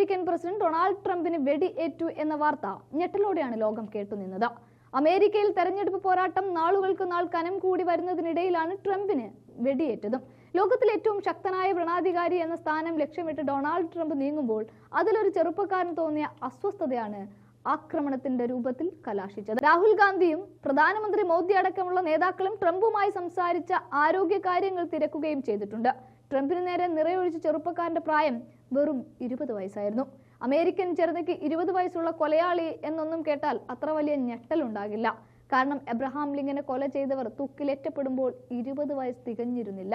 American president Donald ട്രംപിന് വെടിയേറ്റു എന്ന വാർത്ത ഞെട്ടലോടെയാണ് ലോകം കേട്ടുനിന്നത്. അമേരിക്കയിൽ തെരഞ്ഞെടുപ്പ് പോരാട്ടം നാളുകൾക്ക് നാൾ കനം കൂടി വരുന്നതിനിടയിലാണ് ട്രംപിന് വെടിയേറ്റതും. ലോകത്തിൽ ഏറ്റവും ശക്തനായ ഭരണാധികാരി എന്ന സ്ഥാനം ലക്ഷ്യമിട്ട് ഡൊണാൾഡ് ട്രംപ് നീങ്ങുമ്പോൾ അതിലൊരു ചെറുപ്പക്കാരൻ തോന്നിയ അസ്വസ്ഥതയാണ് ആക്രമണത്തിന്റെ രൂപത്തിൽ കലാശിച്ചത്. രാഹുൽ ഗാന്ധിയും പ്രധാനമന്ത്രി മോദി അടക്കമുള്ള നേതാക്കളും ട്രംപുമായി സംസാരിച്ച ആരോഗ്യ കാര്യങ്ങൾ തിരക്കുകയും ചെയ്തിട്ടുണ്ട്. ട്രംപിന് നേരെ നിറയൊഴിച്ച ചെറുപ്പക്കാരന്റെ പ്രായം വെറും ഇരുപത് വയസ്സായിരുന്നു. അമേരിക്കൻ ചെറുതയ്ക്ക് ഇരുപത് വയസ്സുള്ള കൊലയാളി എന്നൊന്നും കേട്ടാൽ അത്ര വലിയ ഞെട്ടലുണ്ടാകില്ല. കാരണം എബ്രഹാം ലിങ്കനെ കൊല ചെയ്തവർ തൂക്കിലേറ്റപ്പെടുമ്പോൾ ഇരുപത് വയസ്സ് തികഞ്ഞിരുന്നില്ല.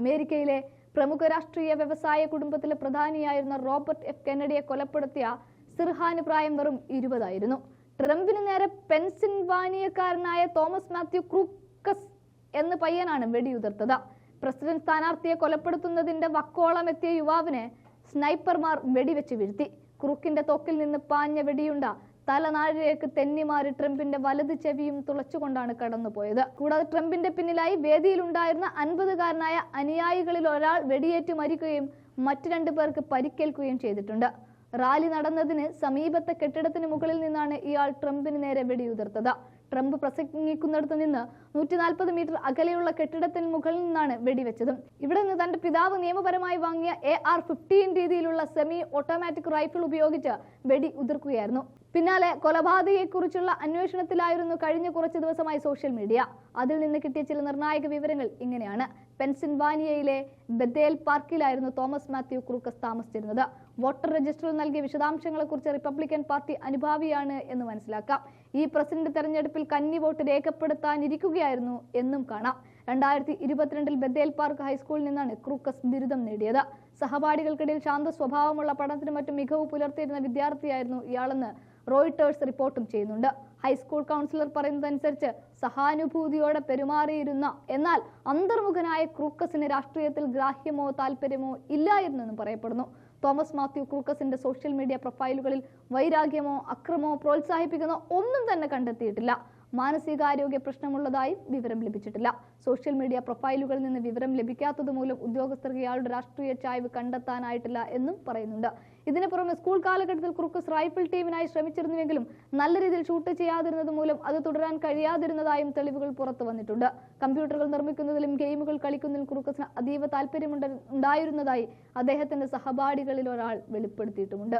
അമേരിക്കയിലെ പ്രമുഖ രാഷ്ട്രീയ വ്യവസായ കുടുംബത്തിലെ പ്രധാനിയായിരുന്ന റോബർട്ട് എഫ് കെന്നഡിയെ കൊലപ്പെടുത്തിയ സിർഹാന് പ്രായം വെറും ഇരുപതായിരുന്നു. ട്രംപിന് നേരെ പെൻസിൽവാനിയക്കാരനായ തോമസ് മാത്യു ക്രൂക്കസ് എന്ന പയ്യനാണ് വെടിയുതിർത്തത്. പ്രസിഡന്റ് സ്ഥാനാർത്ഥിയെ കൊലപ്പെടുത്തുന്നതിന്റെ വക്കോളം എത്തിയ യുവാവിനെ സ്നൈപ്പർമാർ വെടിവെച്ച് വീഴ്ത്തി. ക്രൂക്കിന്റെ തോക്കിൽ നിന്ന് പാഞ്ഞ വെടിയുണ്ട തലനാഴിലേക്ക് തെന്നിമാറി ട്രംപിന്റെ വലത് ചെവിയും തുളച്ചുകൊണ്ടാണ് കടന്നുപോയത്. കൂടാതെ ട്രംപിന്റെ പിന്നിലായി വേദിയിലുണ്ടായിരുന്ന അൻപതുകാരനായ അനുയായികളിൽ ഒരാൾ വെടിയേറ്റ് മരിക്കുകയും മറ്റു രണ്ടു പേർക്ക് പരിക്കേൽക്കുകയും ചെയ്തിട്ടുണ്ട്. റാലി നടന്നതിന് സമീപത്തെ കെട്ടിടത്തിന് മുകളിൽ നിന്നാണ് ഇയാൾ ട്രംപിന് നേരെ വെടിയുതിർത്തത്. ട്രംപ് പ്രസംഗിക്കുന്നിടത്ത് നിന്ന് നൂറ്റി നാൽപ്പത് മീറ്റർ അകലെയുള്ള കെട്ടിടത്തിന് മുകളിൽ നിന്നാണ് വെടിവെച്ചതും. ഇവിടെ നിന്ന് തന്റെ പിതാവ് നിയമപരമായി വാങ്ങിയ എ ആർ ഫിഫ്റ്റീൻ രീതിയിലുള്ള സെമി ഓട്ടോമാറ്റിക് റൈഫിൾ ഉപയോഗിച്ച് വെടി ഉതിർക്കുകയായിരുന്നു. പിന്നാലെ കൊലപാതകയെക്കുറിച്ചുള്ള അന്വേഷണത്തിലായിരുന്നു കഴിഞ്ഞ കുറച്ച് ദിവസമായി സോഷ്യൽ മീഡിയ. അതിൽ നിന്ന് കിട്ടിയ ചില നിർണായക വിവരങ്ങൾ ഇങ്ങനെയാണ്. പെൻസിൽവാനിയയിലെ ബദേൽ പാർക്കിലായിരുന്നു തോമസ് മാത്യു ക്രൂക്കസ് താമസിച്ചിരുന്നത്. വോട്ടർ രജിസ്റ്ററിൽ നൽകിയ വിശദാംശങ്ങളെക്കുറിച്ച് റിപ്പബ്ലിക്കൻ പാർട്ടി അനുഭാവിയാണ് എന്ന് മനസ്സിലാക്കാം. ഈ പ്രസിഡന്റ് തെരഞ്ഞെടുപ്പിൽ കന്നി വോട്ട് രേഖപ്പെടുത്താനിരിക്കുകയായിരുന്നു എന്നും കാണാം. രണ്ടായിരത്തി ഇരുപത്തിരണ്ടിൽ ബദേൽ പാർക്ക് ഹൈസ്കൂളിൽ നിന്നാണ് ക്രൂക്കസ് ബിരുദം നേടിയത്. സഹപാഠികൾക്കിടയിൽ ശാന്ത സ്വഭാവമുള്ള പഠനത്തിനും മറ്റും മികവ് പുലർത്തിയിരുന്ന വിദ്യാർത്ഥിയായിരുന്നു ഇയാളെന്ന് റോയിട്ടേഴ്സ് റിപ്പോർട്ടും ചെയ്യുന്നുണ്ട്. ഹൈസ്കൂൾ കൗൺസിലർ പറയുന്നതനുസരിച്ച് സഹാനുഭൂതിയോടെ പെരുമാറിയിരുന്ന എന്നാൽ അന്തർമുഖനായ ക്രൂക്കസിന് രാഷ്ട്രീയത്തിൽ ഗ്രാഹ്യമോ താല്പര്യമോ ഇല്ലായിരുന്നെന്നും പറയപ്പെടുന്നു. തോമസ് മാത്യു ക്രൂക്കസിന്റെ സോഷ്യൽ മീഡിയ പ്രൊഫൈലുകളിൽ വൈരാഗ്യമോ അക്രമോ പ്രോത്സാഹിപ്പിക്കുന്ന ഒന്നും തന്നെ കണ്ടെത്തിയിട്ടില്ല. മാനസികാരോഗ്യ പ്രശ്നമുള്ളതായും വിവരം ലഭിച്ചിട്ടില്ല. സോഷ്യൽ മീഡിയ പ്രൊഫൈലുകളിൽ നിന്ന് വിവരം ലഭിക്കാത്തത് മൂലം ഉദ്യോഗസ്ഥർക്ക് ഇയാളുടെ രാഷ്ട്രീയ ചായ്വ് കണ്ടെത്താനായിട്ടില്ല എന്നും പറയുന്നുണ്ട്. ഇതിന് പുറമെ സ്കൂൾ കാലഘട്ടത്തിൽ ക്രൂക്കസ് റൈഫിൾ ടീമിനായി ശ്രമിച്ചിരുന്നുവെങ്കിലും നല്ല രീതിയിൽ ഷൂട്ട് ചെയ്യാതിരുന്നത് മൂലം അത് തുടരാൻ കഴിയാതിരുന്നതായും തെളിവുകൾ പുറത്തു വന്നിട്ടുണ്ട്. കമ്പ്യൂട്ടറുകൾ നിർമ്മിക്കുന്നതിലും ഗെയിമുകൾ കളിക്കുന്നതിലും ക്രൂക്കസിന് അതീവ താല്പര്യമുണ്ടായിരുന്നതായി അദ്ദേഹത്തിന്റെ സഹപാഠികളിൽ ഒരാൾ വെളിപ്പെടുത്തിയിട്ടുമുണ്ട്.